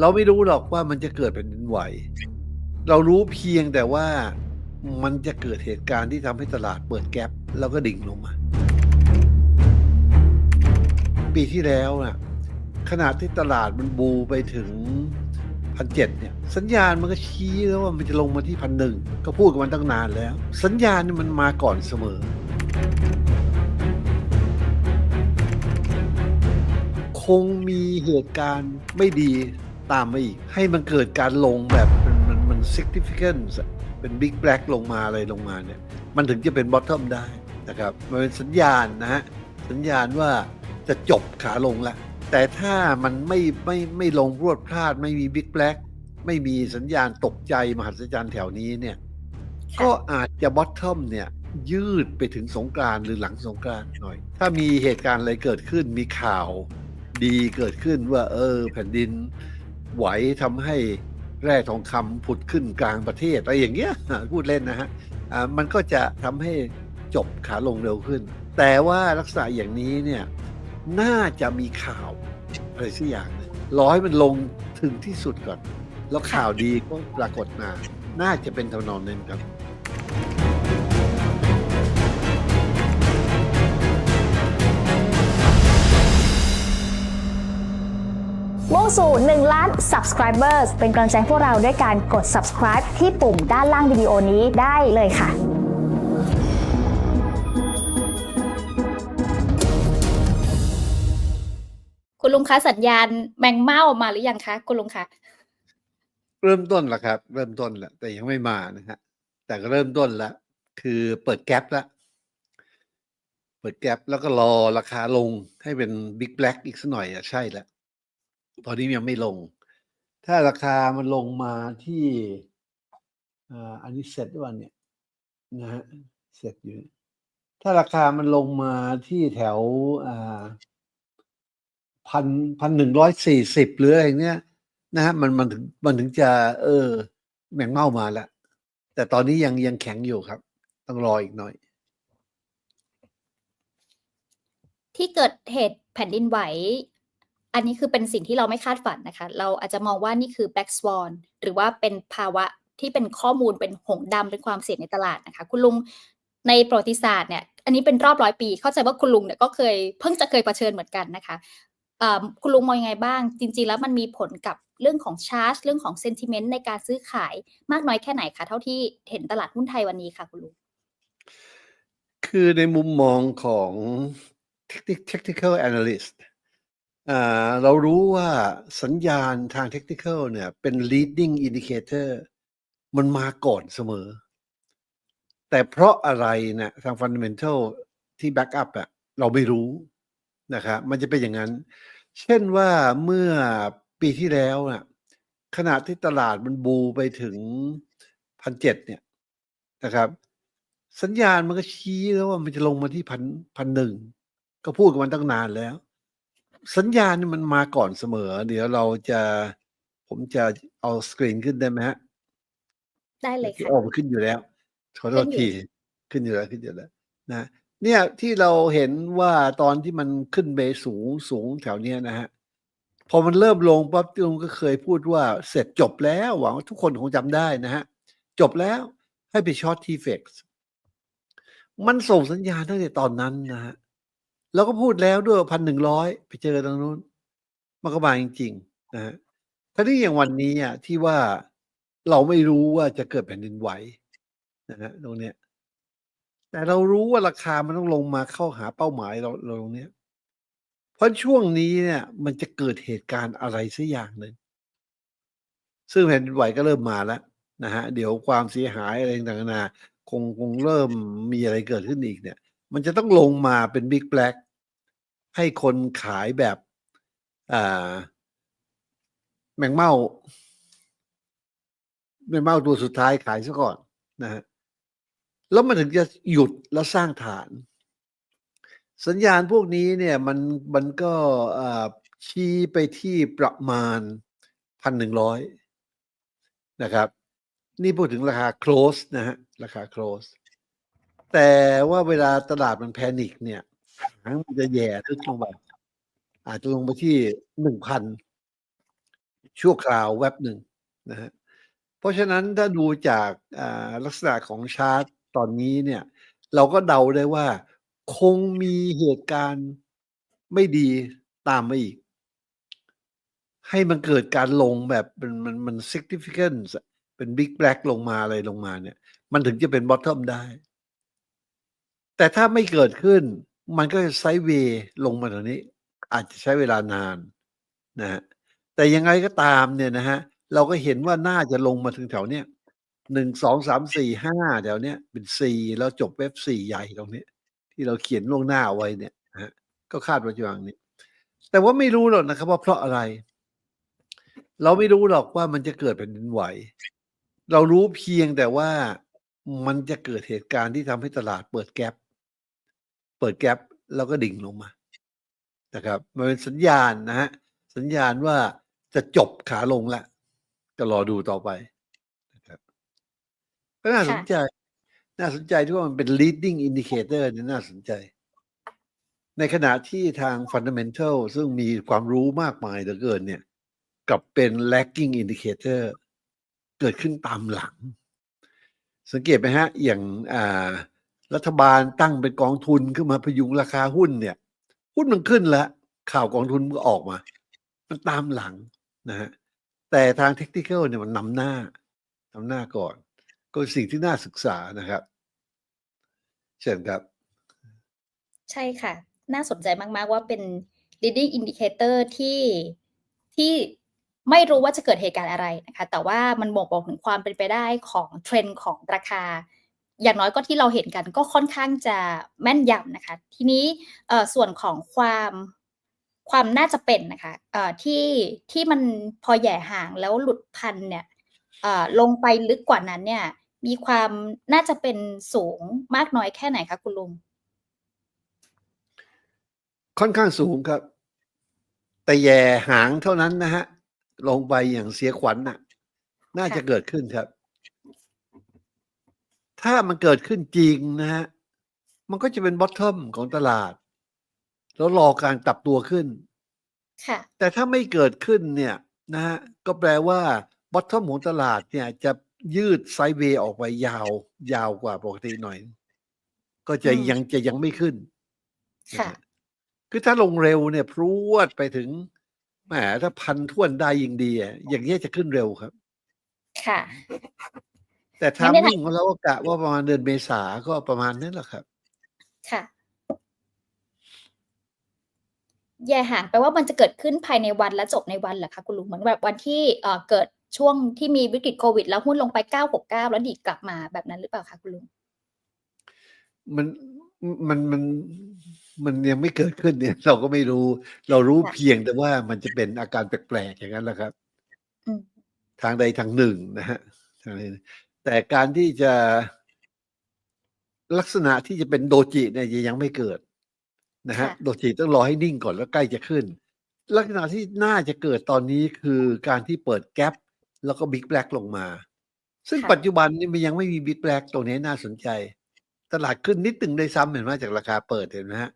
เราไม่รู้หรอกว่ามันจะเกิดแผ่นดินไหว เรารู้เพียงแต่ว่ามันจะเกิดเหตุการณ์ที่ทำให้ตลาดเปิดแก๊ปแล้วก็ดิ่งลงมา ปีที่แล้วน่ะขนาดที่ตลาดมันบูไปถึงพันเจ็ดเนี่ย สัญญาณมันก็ชี้แล้วว่ามันจะลงมาที่พันหนึ่งก็พูดกันมันตั้งนานแล้ว สัญญาณนี่มันมาก่อนเสมอ คงมีเหตุการณ์ไม่ดี ตามมาอีก ให้มันเกิดการลงแบบมันมันมัน significant เป็น big black ลงมาอะไรลงมาเนี่ย มันถึงจะเป็น bottom ได้นะครับ มันเป็นสัญญาณนะฮะ สัญญาณว่าจะจบขาลงละ แต่ถ้ามันไม่ไม่ไม่ลงรวดพลาด ไม่มี big black ไม่มีสัญญาณตกใจมหัศจรรย์แถวนี้เนี่ย ก็อาจจะ bottom เนี่ยยืดไปถึงสงกรานหรือหลังสงกรานหน่อย ถ้ามีเหตุการณ์อะไรเกิดขึ้นมีข่าวดีเกิดขึ้นว่า เออ แผ่นดิน ไหวทำให้แร่ทองคำผุดขึ้นกลางประเทศอะไรอย่างเงี้ยพูดเล่นนะฮะมันก็จะทำให้จบขาลงเร็วขึ้น แต่ว่าลักษณะอย่างนี้เนี่ยน่าจะมีข่าวอะไรสักอย่างหนึ่งรอให้มันลงถึงที่สุดก่อน แล้วข่าวดีก็ปรากฏมา น่าจะเป็นทำนองนั้นครับ สู่ 1 ล้าน subscribers เป็นกำลังใจให้พวกเราด้วยการกด subscribe ที่ปุ่มด้านล่างวิดีโอนี้ได้เลยค่ะคุณลุงคะสัญญาณแมงเม่ามาหรือยังคะคุณลุงคะเริ่มต้นแล้วครับ เริ่มต้นแล้วแต่ยังไม่มานะฮะแต่ก็เริ่มต้นแล้วคือเปิดแก๊ปแล้วเปิดแก๊ปแล้วก็รอราคาลงให้เป็นบิ๊กแบล็กอีกสักหน่อยอะใช่แล้ว ตอนนี้ยังไม่ลง ถ้าราคามันลงมาที่อ่าอันนี้เสร็จด้วยวันเนี่ยนะฮะเสร็จอยู่ ถ้าราคามันลงมาที่แถวอ่าพันพันหนึ่งร้อยสี่สิบหรืออะไรเนี้ยนะฮะมันมันถึงมันถึงจะ เออ แมงเม่ามาแล้ว แต่ตอนนี้ยังยังแข็งอยู่ครับ ต้องรออีกหน่อย ที่เกิดเหตุแผ่นดินไหว อันนี้คือเป็นสิ่งที่เราไม่คาดฝันนะคะ เราอาจจะมองว่านี่คือ black swan หรือว่าเป็นภาวะที่เป็นข้อมูลเป็นหงส์ดำเป็นความเสี่ยงในตลาดนะคะ คุณลุงในประวัติศาสตร์เนี่ยอันนี้เป็นรอบร้อยปี เข้าใจว่าคุณลุงเนี่ยก็เคยเพิ่งจะเคยเผชิญเหมือนกันนะคะคุณลุงมองยังไงบ้าง จริง ๆ แล้วมันมีผลกับเรื่องของชาร์จเรื่องของเซนติเมนต์ในการซื้อขายมากน้อยแค่ไหนคะเท่าที่เห็นตลาดหุ้นไทยวันนี้ค่ะ คุณลุงคือในมุมมองของ technical analyst เรารู้ว่าสัญญาณทาง technical เนี่ยเป็น leading indicator มันมาก่อนเสมอ แต่เพราะอะไรนะทาง fundamental ที่ back up อะเราไม่รู้นะครับมันจะเป็นอย่างนั้น เช่นว่าเมื่อปีที่แล้วนะขณะที่ตลาดมันบูไปถึงพันเจ็ดเนี่ยนะครับ สัญญาณมันก็ชี้แล้วว่ามันจะลงมาที่พันพันหนึ่งก็พูดกันมันตั้งนานแล้ว สัญญาณนี่มันมาก่อนเสมอ เดี๋ยวเราจะผมจะเอาสกรีนขึ้นได้ไหมฮะ ได้เลยที่ค่ะออกมาขึ้นอยู่แล้วขอโทษขึ้นอยู่ทีขึ้นอยู่แล้วขึ้นอยู่แล้วนะเนี่ยที่เราเห็นว่าตอนที่มันขึ้นไปสูงสูงแถวเนี้ยนะฮะพอมันเริ่มลงปั๊บลุงก็เคยพูดว่าเสร็จจบแล้วหวังว่าทุกคนคงจำได้นะฮะ จบแล้วให้ไปช็อตทีเฟกมันส่งสัญญาณตั้งแต่ตอนนั้นนะฮะ แล้วก็พูดแล้วด้วยพันหนึ่งร้อยไปเจอตรงนู้น มันก็มาจริงๆนะฮะทีนี้อย่างวันนี้อะที่ว่าเราไม่รู้ว่าจะเกิดแผ่นดินไหวนะฮะตรงเนี้ย แต่เรารู้ว่าราคามันต้องลงมาเข้าหาเป้าหมายเราเราตรงเนี้ย เพราะช่วงนี้เนี่ย มันจะเกิดเหตุการณ์อะไรสักอย่างหนึ่งซึ่งแผ่นดินไหวก็เริ่มมาแล้วนะฮะเดี๋ยวความเสียหายอะไรต่างๆคงคงเริ่มมีอะไรเกิดขึ้นอีกเนี่ย มันจะต้องลงมาเป็นบิ๊กแบล็กให้คนขายแบบอ่าแมงเม่าแมงเม่าตัวสุดท้ายขายซะก่อนนะฮะแล้วมันถึงจะหยุดแล้วสร้างฐาน สัญญาณพวกนี้เนี่ยมันมันก็ชี้ไปที่ประมาณพันหนึ่งร้อยนะครับ นี่พูดถึงราคา close นะฮะราคา close แต่ว่าเวลาตลาดมันแพนิคเนี่ยหางมันจะแย่ลึกลงไปอาจจะลงไปที่หนึ่งพันชั่วคราวแวบหนึ่งนะฮะเพราะฉะนั้นถ้าดูจากลักษณะของชาร์ตตอนนี้เนี่ย เราก็เดาได้ว่า คงมีเหตุการณ์ไม่ดีตามมาอีก ให้มันเกิดการลงแบบมันมันมัน significant เป็น big black ลงมาอะไรลงมาเนี่ย มันถึงจะเป็น bottom ได้ แต่ถ้าไม่เกิดขึ้น มันก็จะไซด์เวย์ลงมาตรงนี้ อาจจะใช้เวลานานนะฮะแต่ยังไงก็ตามเนี่ยนะฮะเราก็เห็นว่าน่าจะลงมาถึงแถวเนี้ยหนึ่งสองสามสี่ห้าแถวเนี้ยเป็นสี่แล้วจบเว็บสี่ใหญ่ตรงนี้ ที่เราเขียนล่วงหน้าเอาไว้เนี่ยฮะก็คาดว่าจะอย่างนี้ แต่ว่าไม่รู้หรอกนะครับ ว่าเพราะอะไร เราไม่รู้หรอกว่ามันจะเกิดแผ่นดินไหว เรารู้เพียงแต่ว่ามันจะเกิดเหตุการณ์ที่ทำให้ตลาดเปิดแกลบ เปิดแกลบแล้วก็ดิ่งลงมานะครับมันเป็นสัญญาณนะฮะสัญญาณว่าจะจบขาลงแล้วก็รอดูต่อไปนะครับก็น่าสนใจ น่าสนใจที่ว่ามันเป็น leading indicator เนี่ยน่าสนใจ ในขณะที่ทาง fundamental ซึ่งมีความรู้มากมายเหลือเกินเนี่ยกลับเป็น lagging indicator เกิดขึ้นตามหลัง สังเกตไหมฮะ อย่างอ่า รัฐบาลตั้งเป็นกองทุนขึ้นมาพยุงราคาหุ้นเนี่ย หุ้นมันขึ้นแล้ว ข่าวกองทุนก็ออกมา มันตามหลังนะฮะแต่ทางเทคนิคเนี่ยมันนำหน้านำหน้าก่อน ก็สิ่งที่น่าศึกษานะครับ เชิญครับ ใช่ค่ะ น่าสนใจมาก ๆ ว่าเป็น leading indicator ที่ที่ไม่รู้ว่าจะเกิดเหตุการณ์อะไรนะคะ แต่ว่ามันบอกบอกถึงความเป็นไปได้ของเทรนด์ของราคา อย่างน้อยก็ที่เราเห็นกันก็ค่อนข้างจะแม่นยำนะคะ ทีนี้ส่วนของความความน่าจะเป็นนะคะที่ที่มันพอแย่ห่างแล้วหลุดพันเนี่ยลงไปลึกกว่านั้นเนี่ย มีความน่าจะเป็นสูงมากน้อยแค่ไหนคะคุณลุง ค่อนข้างสูงครับ แต่แย่หางเท่านั้นนะฮะ ลงไปอย่างเสียขวัญน่ะ น่าจะเกิดขึ้นครับ ถ้ามันเกิดขึ้นจริงนะฮะ มันก็จะเป็นบอททอมของตลาด แล้วรอการกลับตัวขึ้น ค่ะ แต่ถ้าไม่เกิดขึ้นเนี่ยนะฮะ ก็แปลว่าบอททอมของตลาดเนี่ย จะยืดไซด์เวย์ออกไปยาว ยาวกว่าปกติหน่อย ก็จะอืมยังจะยังไม่ขึ้น ค่ะ คือถ้าลงเร็วเนี่ยพรวดไปถึงแหมถ้าพันท่วนได้ยิ่งดีอะอย่างนี้ยจะขึ้นเร็วครับ ค่ะ แต่ไม่ทามได้มิ่งของเราก็กะว่าประมาณเดือนเมษาก็ประมาณนั้นแหละครับ ค่ะแย่ห่างแปลว่ามันจะเกิดขึ้นภายในวันและจบในวันเหรอคะคุณลุงเหมือนแบบวันที่เอ่อเกิดช่วงที่มีวิกฤตโควิด แล้วหุ้นลงไป 969 แล้วดีดกลับมาแบบนั้นหรือเปล่าคะคุณลุง มันมันมันมันยังไม่เกิดขึ้นเนี่ย เราก็ไม่รู้ เรารู้ค่ะเพียงแต่ว่ามันจะเป็นอาการแปลกๆอย่างนั้นแหละครับอืมทางใดทางหนึ่งนะฮะทางใด แต่การที่จะลักษณะที่จะเป็นโดจิเนี่ยยังไม่เกิดนะฮะค่ะ โดจิต้องรอให้นิ่งก่อนแล้วใกล้จะขึ้น ลักษณะที่น่าจะเกิดตอนนี้คือการที่เปิดแกลบแล้วก็บิ๊กแบล็กลงมา ซึ่งค่ะ ปัจจุบันนี่มันยังไม่มีบิ๊กแบล็กตรงนี้น่าสนใจ ตลาดขึ้นนิดตึงได้ซ้ำเห็นไหมจากราคาเปิดเห็นไหมฮะ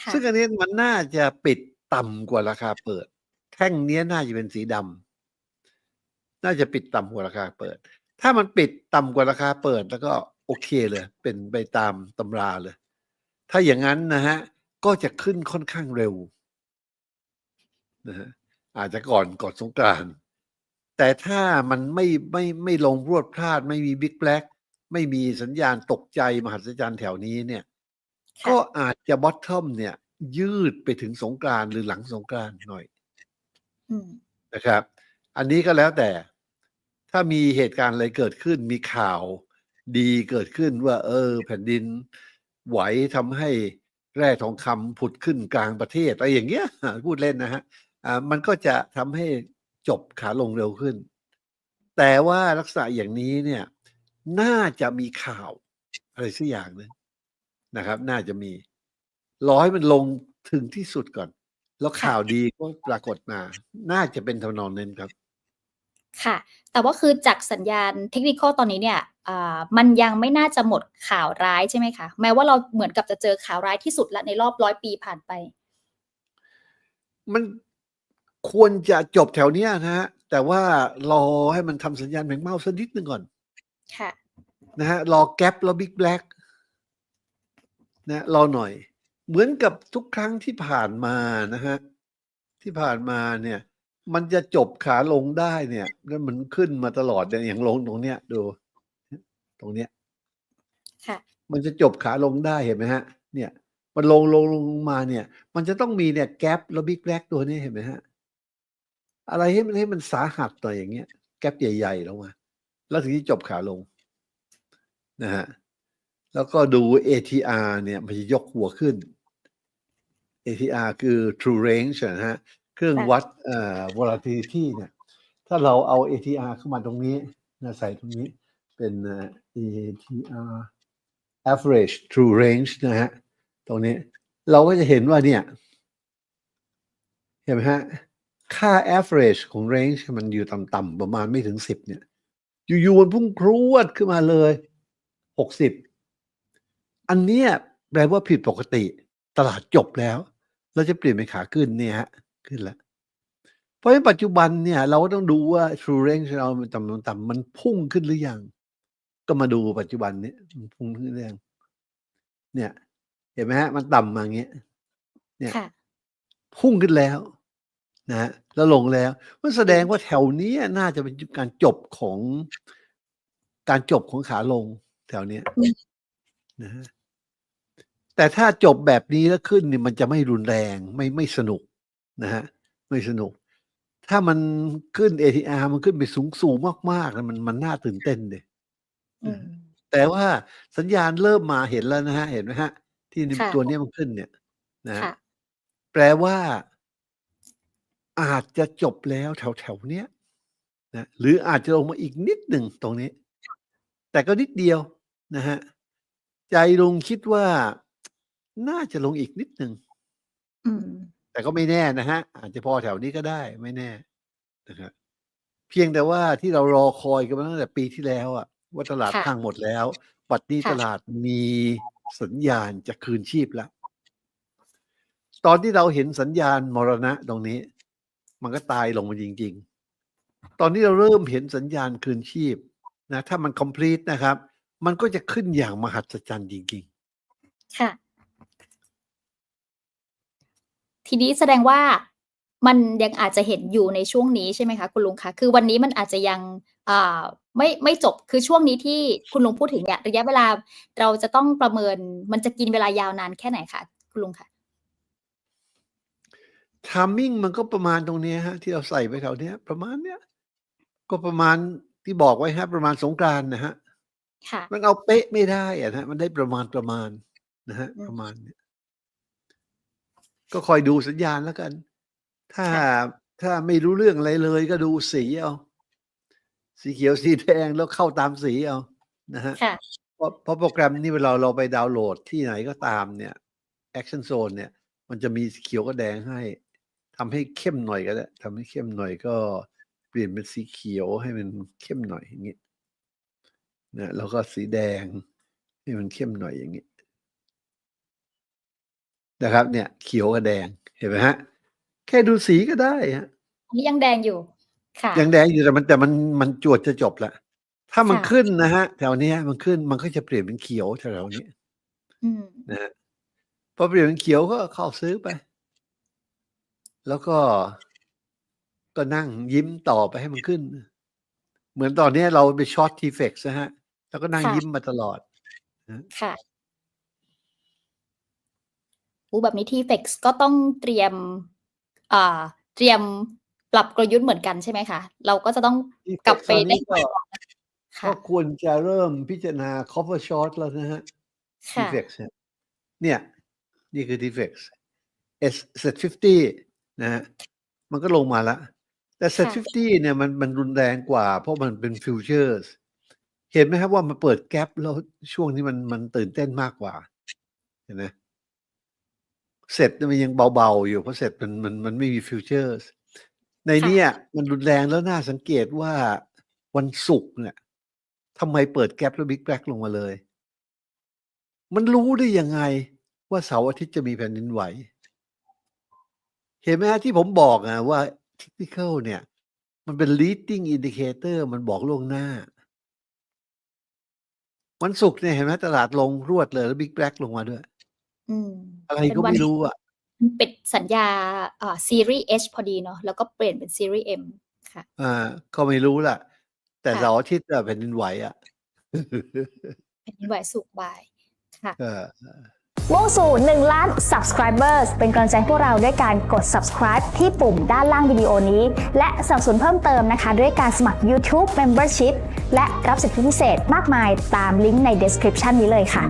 ค่ะซึ่งอันนี้มันน่าจะปิดต่ำกว่าราคาเปิด แท่งเนี้ยน่าจะเป็นสีดำน่าจะปิดต่ำกว่าราคาเปิด ถ้ามันปิดต่ำกว่าราคาเปิดแล้วก็โอเคเลย เป็นไปตามตำราเลย ถ้าอย่างนั้นนะฮะ ก็จะขึ้นค่อนข้างเร็วนะฮะอาจจะก่อนก่อนสงกรานต์แต่ถ้ามันไม่ไม่ไม่ลงรวดพลาด ไม่มีบิ๊กแบล็กไม่มีสัญญาณตกใจมหัศจรรย์แถวนี้เนี่ยค่ะก็อาจจะบอททอมเนี่ย ยืดไปถึงสงกรานต์หรือหลังสงกรานต์หน่อยอืมนะครับ อันนี้ก็แล้วแต่ ถ้ามีเหตุการณ์อะไรเกิดขึ้น มีข่าวดีเกิดขึ้นว่า เออ แผ่นดินไหวทำให้แร่ทองคำผุดขึ้นกลางประเทศอะไรอย่างเงี้ยพูดเล่นนะฮะอ่ามันก็จะทำให้จบขาลงเร็วขึ้น แต่ว่าลักษณะอย่างนี้เนี่ย น่าจะมีข่าว อะไรสักอย่างหนึงนะครับ น่าจะมีรอให้มันลงถึงที่สุดก่อน แล้วข่าวดีก็ปรากฏมา น่าจะเป็นทำนองนั้นครับ ค่ะ แต่ว่าคือจากสัญญาณเทคนิคตอนนี้เนี่ยอ่ามันยังไม่น่าจะหมดข่าวร้ายใช่ไหมคะ แม้ว่าเราเหมือนกับจะเจอข่าวร้ายที่สุดละในรอบร้อยปีผ่านไป มันควรจะจบแถวเนี้ยนะฮะ แต่ว่ารอให้มันทำสัญญาณแมงเมาสักนิดหนึ่งก่อน ค่ะ นะฮะ รอแกลบแล้วบิ๊กแบล็กนะรอหน่อย เหมือนกับทุกครั้งที่ผ่านมานะฮะ ที่ผ่านมาเนี่ย มันจะจบขาลงได้เนี่ยแล้วมันขึ้นมาตลอดเนี่ยอย่างลงตรงเนี้ยดู ตรงเนี้ยค่ะ มันจะจบขาลงได้เห็นไหมฮะ เนี่ย มันลงลงลงมาเนี่ย มันจะต้องมีเนี่ยแกลบแล้วบิ๊กแบล็กตัวนี้เห็นไหมฮะ อะไรให้มันให้มันสาหัสหน่อยอย่างเงี้ย แกลบใหญ่ๆลงมา แล้วถึงจะจบขาลงนะฮะแล้วก็ดู ATR เนี่ย มันจะยกหัวขึ้น ATR คือ True Range นะฮะ เครื่องค่ะวัดเอ่อ volatility เนี่ย ถ้าเราเอา ATR เข้ามาตรงนี้นะใส่ตรงนี้เป็นเอ่อ ATR average true range นะฮะ ตรงนี้เราก็จะเห็นว่าเนี่ย เห็นไหมฮะ ค่า average ของ range มันอยู่ต่ำๆประมาณไม่ถึงสิบเนี่ย อยู่ๆมันพุ่งพรวดขึ้นมาเลยหกสิบอันเนี้ยแปลว่าผิดปกติ ตลาดจบแล้ว เราจะเปลี่ยนเป็นขาขึ้นเนี่ยฮะ ขึ้นแล้ว เพราะฉะนั้นปัจจุบันเนี่ย เราก็ต้องดูว่า true range เรามันต่ำๆต่ำมันพุ่งขึ้นหรือยัง ก็มาดูปัจจุบันนี้มันพุ่งขึ้นหรือยังเนี่ย เห็นไหมฮะ มันต่ำมาอย่างเงี้ย เนี่ยค่ะพุ่งขึ้นแล้วนะฮะแล้วลงแล้วมันแสดงว่าแถวเนี้ยน่าจะเป็นการจบของการจบของขาลงแถวเนี้ยอืมนะฮะแต่ถ้าจบแบบนี้แล้วขึ้นเนี่ยมันจะไม่รุนแรงไม่ไม่สนุก นะฮะไม่สนุก ถ้ามันขึ้น ATR มันขึ้นไปสูงสูงมากๆนะมันมันน่าตื่นเต้นเลยอืมแต่ว่าสัญญาณเริ่มมาเห็นแล้วนะฮะ เห็นไหมฮะ ที่ค่ะตัวเนี้ยมันขึ้นเนี่ยนะฮะค่ะแปลว่าอาจจะจบแล้วแถวแถวๆเนี้ยนะหรืออาจจะลงมาอีกนิดหนึ่งตรงนี้ แต่ก็นิดเดียวนะฮะใจลุงคิดว่าน่าจะลงอีกนิดหนึ่งอืม แต่ก็ไม่แน่นะฮะ อาจจะพอแถวนี้ก็ได้ไม่แน่นะครับเพียงแต่ว่าที่เรารอคอยกันมาตั้งแต่ปีที่แล้วอะว่าตลาดค่ะพังหมดแล้ว ปัจจุบันค่ะตลาดมีสัญญาณจะคืนชีพแล้ว ตอนที่เราเห็นสัญญาณมรณะตรงนี้ มันก็ตายลงมาจริง ๆ ตอนนี้เราเริ่มเห็นสัญญาณคืนชีพนะถ้ามัน complete นะครับ มันก็จะขึ้นอย่างมหัศจรรย์จริงค่ะ ทีนี้แสดงว่ามันยังอาจจะเห็นอยู่ในช่วงนี้ใช่ไหมคะคุณลุงคะคือวันนี้มันอาจจะยังอ่าไม่ไม่จบคือช่วงนี้ที่คุณลุงพูดถึงเนี่ยระยะเวลาเราจะต้องประเมินมันจะกินเวลายาวนานแค่ไหนคะคุณลุงคะๆ timing มันก็ประมาณตรงเนี้ยฮะ ที่เราใส่ไปแถวเนี้ยประมาณเนี้ยก็ประมาณที่บอกไว้ฮะ ประมาณสงกรานต์นะฮะค่ะมันเอาเป๊ะไม่ได้อะนะฮะมันได้ประมาณประมาณนะฮะอืมประมาณเนี้ย ก็คอยดูสัญญาณแล้วกัน ถ้าค่ะถ้าไม่รู้เรื่องอะไรเลยก็ดูสีเอาสีเขียวสีแดงแล้วเข้าตามสีเอานะฮะค่ะเพราะเพราะโปรแกรมนี้เวลาเราไปดาวน์โหลดที่ไหนก็ตามเนี่ย Action Zone เนี่ย มันจะมีสีเขียวกับแดงให้ทำให้เข้มหน่อยก็ได้ทำให้เข้มหน่อยก็เปลี่ยนเป็นสีเขียวให้มันเข้มหน่อยอย่างนี้นะแล้วก็สีแดงให้มันเข้มหน่อยอย่างนี้ นะครับ เนี่ย เขียวกับแดงเห็นไหมฮะ แค่ดูสีก็ได้ฮะอันนี้ยังแดงอยู่ ค่ะ ยังแดงอยู่แต่มันแต่มันมันจวดจะจบละถ้ามันค่ะ ขึ้นนะฮะแถวเนี้ยมันขึ้นมันก็จะเปลี่ยนเป็นเขียวแถวๆนี้อืม นะฮะพอเปลี่ยนเป็นเขียวก็เข้าซื้อไป แล้วก็ก็นั่งยิ้มต่อไปให้มันขึ้น เหมือนตอนเนี้ยเราไปช็อตทีเฟกซ์นะฮะแล้วก็นั่งค่ะ ยิ้มมาตลอด ค่ะ อูแบบนี้ที่เฟกก็ต้องเตรียมอ่าเตรียมปรับกลยุทธ์เหมือนกันใช่ไหมคะ เราก็จะต้อง T-Fex กลับไปตอนนี้ได้ก็ก่อนก็ค่ะควรจะเริ่มพิจารณา cover short แล้วนะฮะค่ะ t-fex เนี่ยเนี่ย นี่คือ t-fex S set 50นะฮะมันก็ลงมาแล้วแต่ set ค่ะ50เนี่ยมันมันรุนแรงกว่า เพราะมันเป็น futures เห็นไหมครับว่ามันเปิดแกลบแล้วช่วงนี้มันมันตื่นเต้นมากกว่า เห็นไหม เสร็จมันยังเบาๆ อยู่เพราะเสร็จมันมันมันไม่มีฟิวเจอร์สในเนี้ยมันรุนแรงแล้วน่าสังเกตว่าวันศุกร์เนี่ยทำไมเปิดแกลบแล้วบิ๊กแบล็กลงมาเลย มันรู้ได้ยังไงว่าเสาร์อาทิตย์จะมีแผ่นดินไหว เห็นไหมฮะที่ผมบอกอะว่า typical เนี่ย มันเป็น leading indicator มันบอกล่วงหน้า วันศุกร์เนี่ยเห็นไหมตลาดลงรวดเลยแล้วบิ๊กแบล็กลงมาด้วย อืมอะไรเป็นก็วันไม่รู้อะเป็นสัญญาอ่าซีรีส์ H พอดีเนาะแล้วก็เปลี่ยนเป็นซีรีส์ M ค่ะ อ่า ก็ไม่รู้ล่ะ แต่ค่ะ เสาร์อาทิตย์อะแผ่นดินไหวอะ แผ่นดินไหวสุกร์บ่ายค่ะ เออ มุ่งสู่ 1 ล้าน subscribers เป็นกำลังใจให้พวกเราด้วยการกด subscribe ที่ปุ่มด้านล่างวิดีโอนี้ และสนับสนุนเพิ่มเติมนะคะ ด้วยการสมัคร YouTube Membership และรับสิทธิพิเศษมากมายตามลิงก์ใน description นี้เลยค่ะ